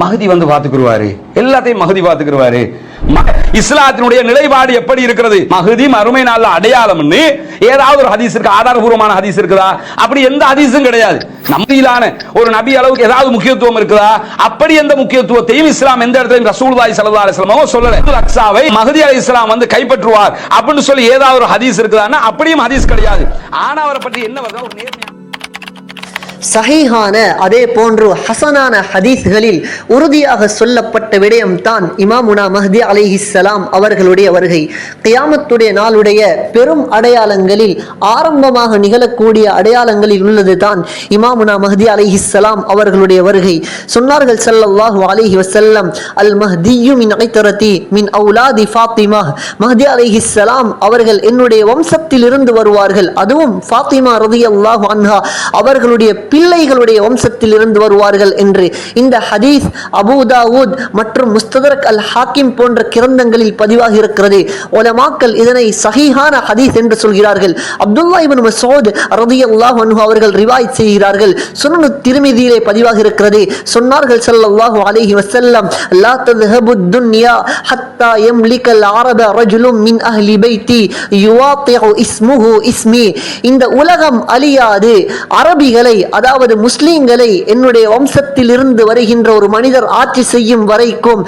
மகதி வந்து பார்த்துக்குருவாரு. எல்லாத்தையும் மகதி பார்த்துக்குருவாரு. இஸ்லாத்தினுடைய நிலைப்பாடு எப்படி இருக்கிறது? மகதி மறுமை நாள்ல அடையாளம்னு ஏதாவது ஒரு ஹதீஸ் இருக்கு ஆதாரபூர்வமான ஹதீஸ் இருக்குதா? அப்படி எந்த ஹதீஸும் கிடையாது. நம்பியிலான ஒரு நபி அளவுக்கு ஏதாவது முக்கியத்துவம் இருக்குதா? அப்படி எந்த முக்கியத்துவத்தையும் இஸ்லாம் எந்த இடத்துல ரசூலுல்லாஹி சல்லா அலிஸ்லாமோ சொல்லல. அக்ஸாவை அலை இஸ்லாம் வந்து கைப்பற்றுவார் அப்படின்னு சொல்லி ஏதாவது ஒரு ஹதீஸ் இருக்குதான்னா அப்படியும் ஹதீஸ் கிடையாது. ஆனா அவரை பற்றி என்ன வருதா? ஒரு நேர்மையான சஹீஹான அதே போன்று ஹசனான ஹதீஸ்களில் உறுதியாக சொல்லப்பட்ட விடயம்தான் இமாமுனா மஹதி அலிஹிஸ்லாம் அவர்களுடைய வருகை. கியாமத்துடைய நாளுடைய பெரும் அடையாளங்களில் ஆரம்பமாக நிகழக்கூடிய அடையாளங்களில் உள்ளது தான் இமாமுனா மஹதி அலிஹிஸ்லாம் அவர்களுடைய வருகை. சொன்னார்கள் ஸல்லல்லாஹு அலைஹி வசல்லம் அல் மஹ்தியு மின் ஐத்தரதி மின் அவுலாதி ஃபாத்திமா. மஹதி அலிஹிஸ்லாம் அவர்கள் என்னுடைய வம்சத்தில் இருந்து வருவார்கள். அதுவும் ஃபாத்திமா அல்லாஹ் அன்ஹா அவர்களுடைய பிள்ளைகளுடைய வம்சத்தில் இருந்து வருவார்கள் என்று இந்த ஹதீஸ் அபுதாவூத் மற்றும் முஸ்ததரக் அல் ஹாக்கிம் போன்ற கிரந்தங்களில் பதிவாகி இருக்கிறது. ஒலமாக்கள் இதனை சஹீஹான ஹதீஸ் என்று சொல்கிறார்கள். அப்துல்லா இபின் மசோத் ரதி அல்லாஹ் அவர்கள் ரிவாய்த் செய்கிறார்கள். சுனனு திருமதியிலே பதிவாக இருக்கிறது. சொன்னார்கள் சல்லாஹூ அலஹி வசல்லம் லா ததுஹபு துன்யா ஹத்தா எம் அல் அரப ரஜுலும் மின் அஹ்லி பைத்தி யுவாத்திஹு இஸ்முஹு இஸ்மி. இந்த உலகம் அழியாது. அரபிகளை அதாவது அதாவது முஸ்லீம்களை என்னுடைய வம்சத்தில் இருந்து வருகின்ற ஒரு மனிதர் ஆட்சி செய்யும் வரைக்கும்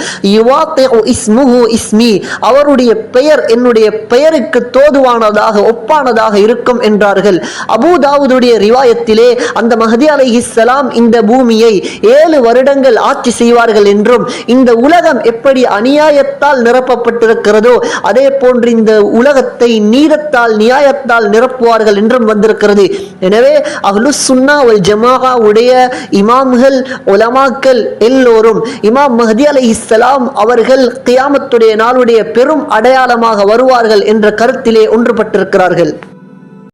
இஸ்முஹு இஸ்மி அவருடைய பெயர் என்னுடைய பெயருக்கு தோதுவானதாக ஒப்பானதாக இருக்கும் என்றார்கள். அபுதாவுடைய ரிவாயத்திலே அந்த மஹதி அலைஹிஸ்ஸலாம் இந்த பூமியை ஏழு வருடங்கள் ஆட்சி செய்வார்கள் என்றும் இந்த உலகம் எப்படி அநியாயத்தால் நிரப்பப்பட்டிருக்கிறதோ அதே போன்று இந்த உலகத்தை நீதத்தால் நியாயத்தால் நிரப்புவார்கள் என்றும் வந்திருக்கிறது. எனவே அஹ்லு சுன்னா வல் ஜமாகா உடைய இமாம்கள் உலமாக்கள் எல்லோரும் இமாம் மஹதி அலைஹிஸ்ஸலாம் அவர்கள் கியாமத்துடைய நாளுடைய பெரும் அடையாளமாக வருவார்கள் என்ற கருத்திலே ஒன்றுபட்டிருக்கிறார்கள்.